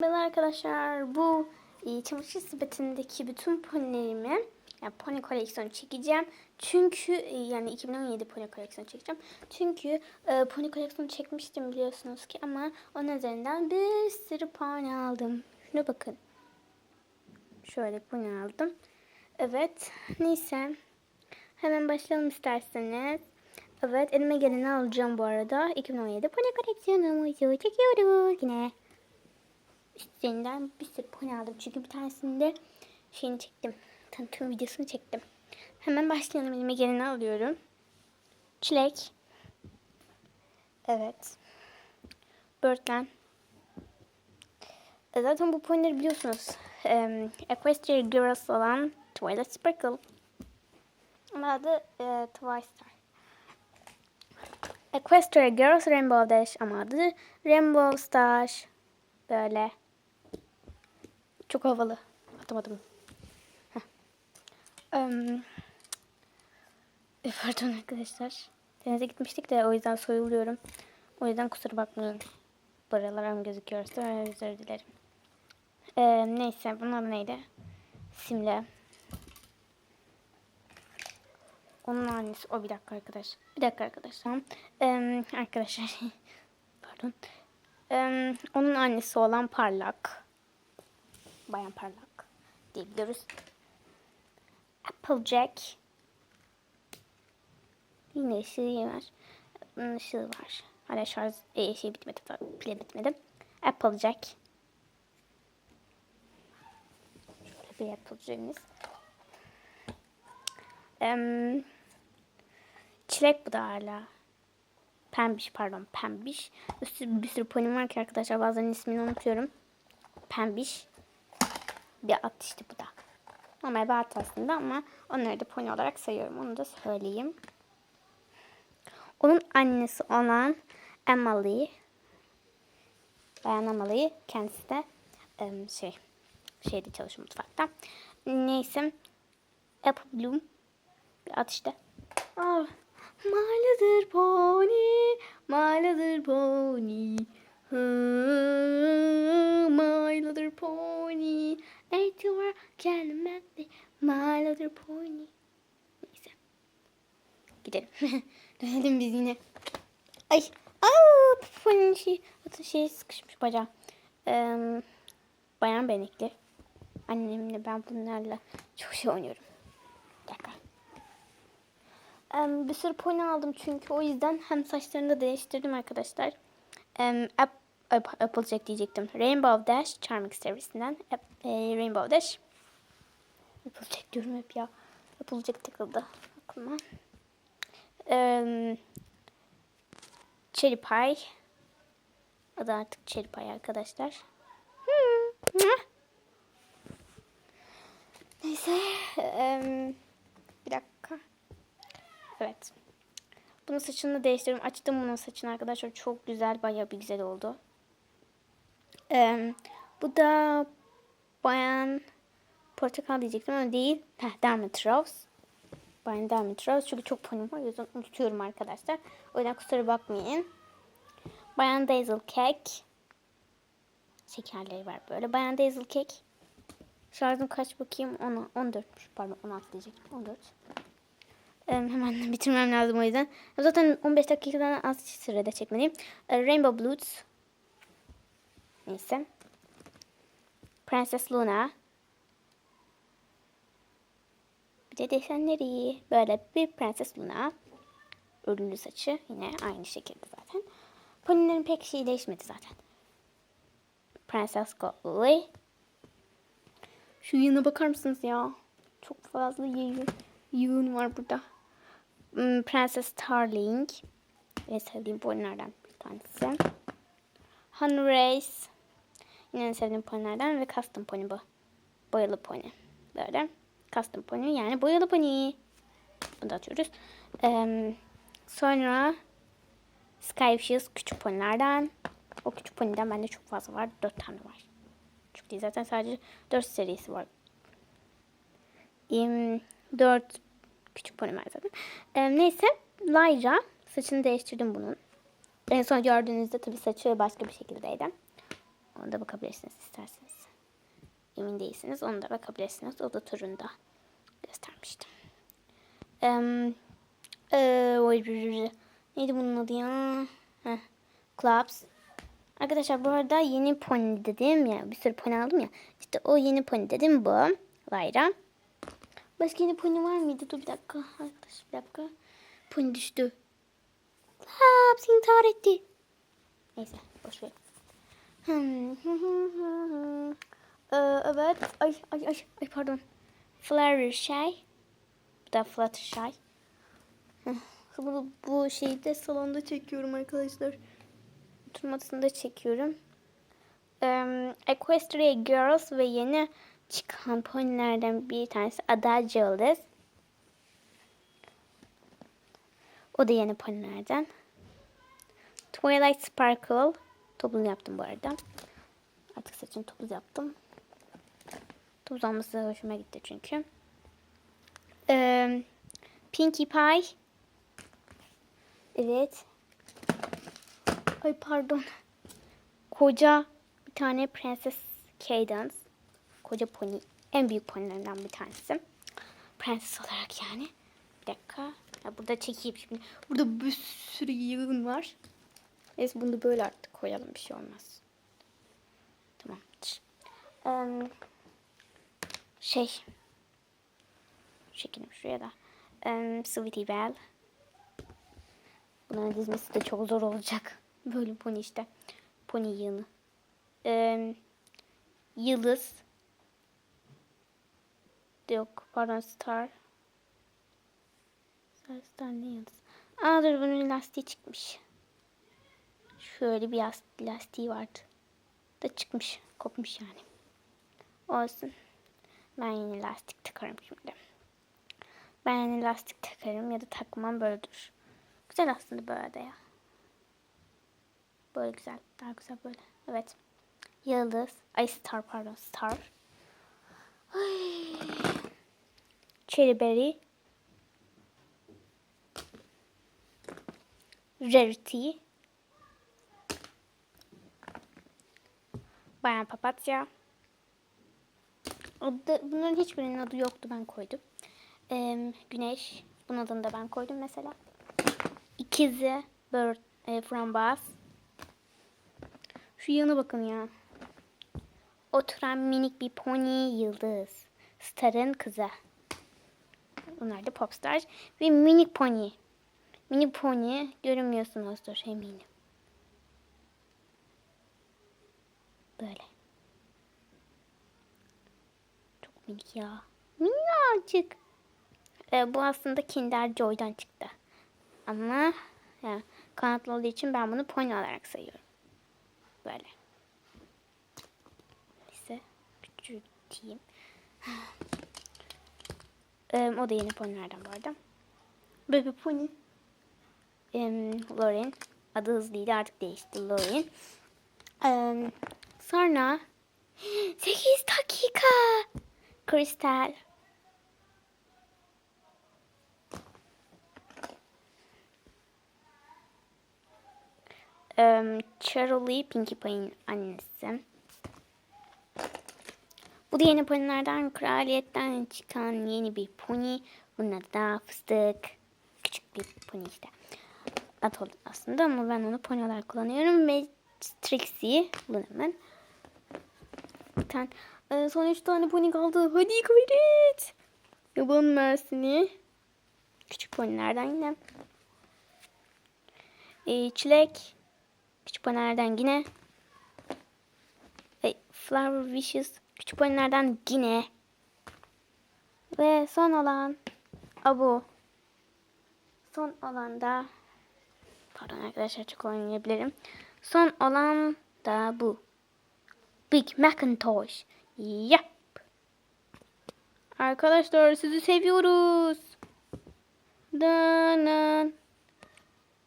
Merhaba arkadaşlar. Bu e, çamaşır sepetindeki bütün ponilerimi yani pony koleksiyonu çekeceğim. Çünkü e, yani 2017 pony koleksiyonu çekeceğim. Çünkü e, pony koleksiyonu çekmiştim biliyorsunuz ki ama onun üzerinden bir sürü pony aldım. Şuna bakın. Şöyle pony aldım. Evet. Neyse. Hemen başlayalım isterseniz. Evet elime geleni alacağım bu arada. 2017 pony koleksiyonumuzu çekiyoruz yine üstlerinden bir sürü pony aldım. Çünkü bir tanesinde şeyini çektim. Tanıtım videosunu çektim. Hemen başlayalım. Elime geleni alıyorum. Çilek. Evet. Birdland. E, Zaten bu ponyleri biliyorsunuz. Um, Equestria Girls olan Twilight Sparkle. Ama adı e, Twistar. Equestria Girls Rainbow Dash ama adı Rainbow Star. Böyle. Çok havalı. Atamadım. Em, e, pardon arkadaşlar. Denize gitmiştik de o yüzden soyuluyorum. O yüzden kusura bakmayın. Buralarım gözüküyorsa özür dilerim. Ee, neyse bunun adı neydi? Simle. Onun annesi. O bir dakika arkadaş. Bir dakika arkadaşlar. Ee, arkadaşlar. Pardon. Ee, onun annesi olan Parlak. Bayan Parlak diyebiliriz. Applejack. Yine ışığı var. Bunun var. Hala şarj e, şey bitmedi. Pile bitmedi. Applejack. Şöyle bir Applejack'imiz. Em, çilek bu da hala. Pembiş pardon pembiş. Üstü bir sürü ponim var ki arkadaşlar bazen ismini unutuyorum. Pembiş. Bir at işte bu da. Normal bir at aslında ama onları da pony olarak sayıyorum. Onu da söyleyeyim. Onun annesi olan Emily. Bayan Emily. Kendisi de şey şeyde çalışıyor mutfakta. Neyse. Apple Bloom. Bir at işte. Ah, my little pony, little pony. Little Ain't you a can my little pony. Neyse. Gidelim. Dönelim biz yine. Ay. Aa, pony'nin şey, şey sıkışmış bacağı. Ee, bayan benekli. Annemle ben bunlarla çok şey oynuyorum. Bir dakika. Em, bir sürü pony aldım çünkü o yüzden hem saçlarını da değiştirdim arkadaşlar. Em, Applejack diyecektim. Rainbow Dash Charming serisinden. App, e, Rainbow Dash. Applejack diyorum hep ya. Applejack takıldı aklıma. Em, Cherry Pie. Adı artık Cherry Pie arkadaşlar. Hmm. Neyse. em, bir dakika. Evet. Bunun saçını değiştirdim. Açtım bunun saçını arkadaşlar. Çok güzel. Bayağı bir güzel oldu. Ee, bu da bayan portakal diyecektim ama değil. Heh, Rose. Bayan Rose. Çünkü çok ponim var. O yüzden unutuyorum arkadaşlar. O yüzden kusura bakmayın. Bayan Dazzle Cake. Şekerleri var böyle. Bayan Dazzle Cake. Şarjım kaç bakayım? 10, 14. Pardon 16 diyecektim. 14. Ee, hemen bitirmem lazım o yüzden. Zaten 15 dakikadan az sürede çekmeliyim. Rainbow Bloods. Neyse. Princess Luna. Bir de desenleri. Böyle bir Princess Luna. Örülü saçı. Yine aynı şekilde zaten. Ponylerin pek şey değişmedi zaten. Princess Goldie. Şu yığına bakar mısınız ya? Çok fazla yığın, yığın var burada. Hmm, Prenses Starling. En sevdiğim ponylerden bir tanesi. Honey Race. Yine en sevdiğim ponylerden ve custom pony bu. Boyalı pony. Böyle. Custom pony yani boyalı pony. Bunu da atıyoruz. Ee, sonra Sky Shoes küçük ponylerden. O küçük ponyden bende çok fazla var. Dört tane var. Çok değil zaten sadece dört serisi var. Em, dört küçük pony var zaten. Ee, neyse Lyra saçını değiştirdim bunun. En son gördüğünüzde tabii saçı başka bir şekildeydi. Ona da bakabilirsiniz isterseniz. Emin değilsiniz. Onu da bakabilirsiniz. O da turunda göstermiştim. Eee, oy, neydi bunun adı ya? Heh, Clubs. Arkadaşlar bu arada yeni pony dedim ya. Bir sürü pony aldım ya. İşte o yeni pony dedim bu. Lyra. Başka yeni pony var mıydı? Dur bir dakika. Arkadaş bir dakika. Pony düştü. Clubs intihar etti. Neyse boş ver. Hmm. Ee, evet. Ay ay ay ay pardon. Fluttershy. Bu da Fluttershy. Bunu bu şeyde salonda çekiyorum arkadaşlar. Oturmasında çekiyorum. Um, Equestria Girls ve yeni çıkan ponilerden bir tanesi Ada Yıldız. O da yeni ponilerden. Twilight Sparkle. Topuz yaptım bu arada. Artık saçını topuz yaptım. Topuz olması hoşuma gitti çünkü. Ee, Pinkie Pie. Evet. Ay pardon. Koca bir tane Prenses Cadence. Koca pony. En büyük ponilerinden bir tanesi. Prenses olarak yani. Bir dakika. Ya burada çekeyim şimdi. Burada bir sürü yığın var. Neyse bunu böyle artık koyalım. Bir şey olmaz. Tamamdır. Em, şey. Çekelim şuraya da. Um, Sweetie Belle. Bunların dizmesi de çok zor olacak. Böyle pony işte. Pony yığını. Em, Yıldız. Yok pardon Star. Star, Star ne yıldız? Aa dur bunun lastiği çıkmış. Şöyle bir lastiği vardı. Da çıkmış. Kopmuş yani. Olsun. Ben yine lastik takarım şimdi. Ben yine lastik takarım ya da takmam böyle dur. Güzel aslında böyle de ya. Böyle güzel. Daha güzel böyle. Evet. Yıldız. Ay star pardon. Star. Ay. Cherry berry. Rarity. Bayan papatya. Adı, bunların hiçbirinin adı yoktu ben koydum. Ee, güneş. Bunun adını da ben koydum mesela. İkizi bird, e, frambuaz. Şu yana bakın ya. Oturan minik bir pony yıldız. Star'ın kızı. Bunlar da popstar. Ve minik pony. Mini pony görünmüyorsunuzdur eminim. Böyle. Çok minik ya. Minnacık. Ee, bu aslında Kinder Joy'dan çıktı. Ama yani kanatlı olduğu için ben bunu pony olarak sayıyorum. Böyle. Neyse. Küçülteyim. Ee, o da yeni ponylerden bu arada. Bir pony. Ee, Lauren. Adı hızlıydı artık değişti Lauren. Ee, sonra 8 dakika. Kristal. um, Charlie Pinkie Pie'nin annesi. Bu da yeni ponilerden kraliyetten çıkan yeni bir pony. Bunun adı da fıstık. Küçük bir pony işte. At aslında ama ben onu pony olarak kullanıyorum. Ve Trixie. Lunaman. Bir tane, e, son üç tane pony kaldı. Hadi gayret. Yaban mersini. Küçük ponilerden yine. E, çilek. Küçük ponilerden yine. E, Flower Wishes. Küçük ponilerden yine. Ve son olan Abu. Son olan da pardon arkadaşlar çok oynayabilirim. Son olan da bu. Big Macintosh. Yep. Arkadaşlar sizi seviyoruz. Dun dun.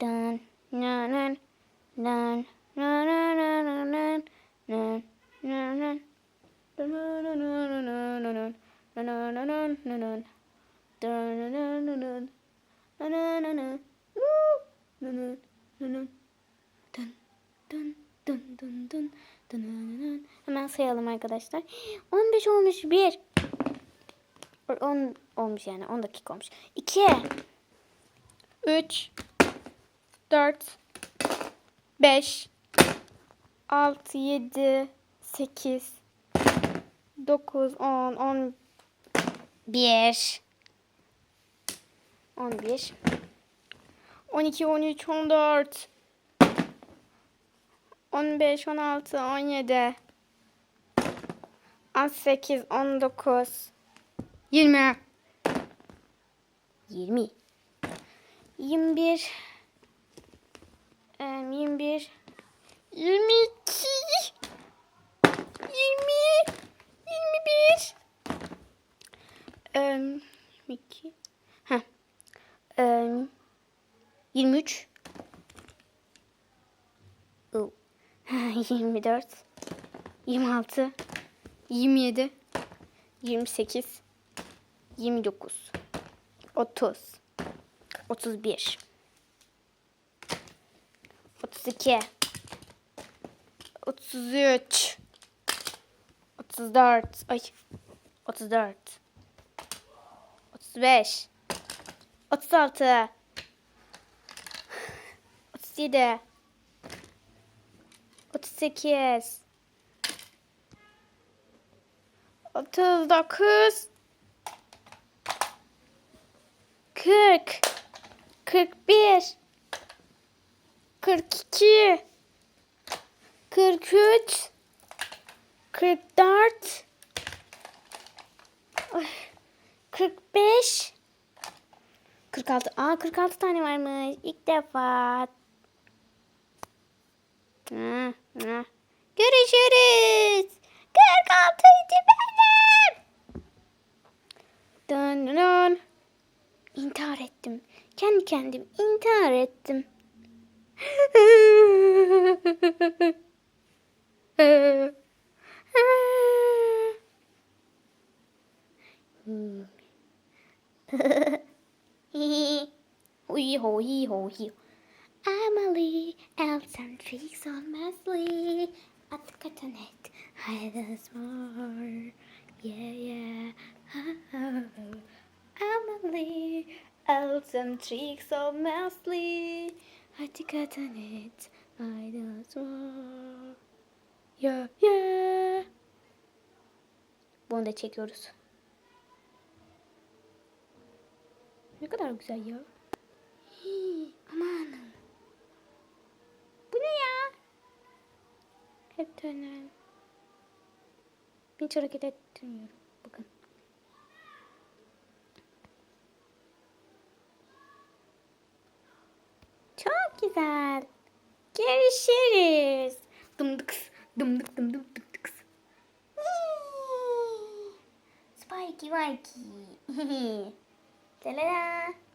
Dun dun dun. Arkadaşlar. 15 olmuş. 1. 10 olmuş yani. 10 dakika olmuş. 2. 3. 4. 5. 6, 7, 8, 9, 10, 11, 11, 12, 13, 14, 15, 16, 17, 18, 19, 20, 20, 21, em, 21, 22, 20, 21, em, 22, heh, em, 23, Oh. 24 26 27 28 29 30 31 32 33 34 ay 34 35 36 37 38 39 40 41 42 43 44 Ay, 45 46 Aa 46 tane varmış. İlk defa. Görüşürüz. 46 benim. Dön dön. İntihar ettim. Kendi kendim intihar ettim. Hee ho hee. Emily, elves and tricks on my sleeve. At the catanet, hide us more. Yeah, yeah. Oh, Emily, elves and tricks on my sleeve. At the catanet, hide us more. Yeah, yeah. Bunu da çekiyoruz. Ne kadar güzel ya. Amanın. Bu ne ya? Hep dönen. Hiç hareket ettirmiyorum. Bakın. Çok güzel. Görüşürüz. Dımdıks, dımdık, dımdık, dımdıks. Spikey Mikey. Ta-da-da.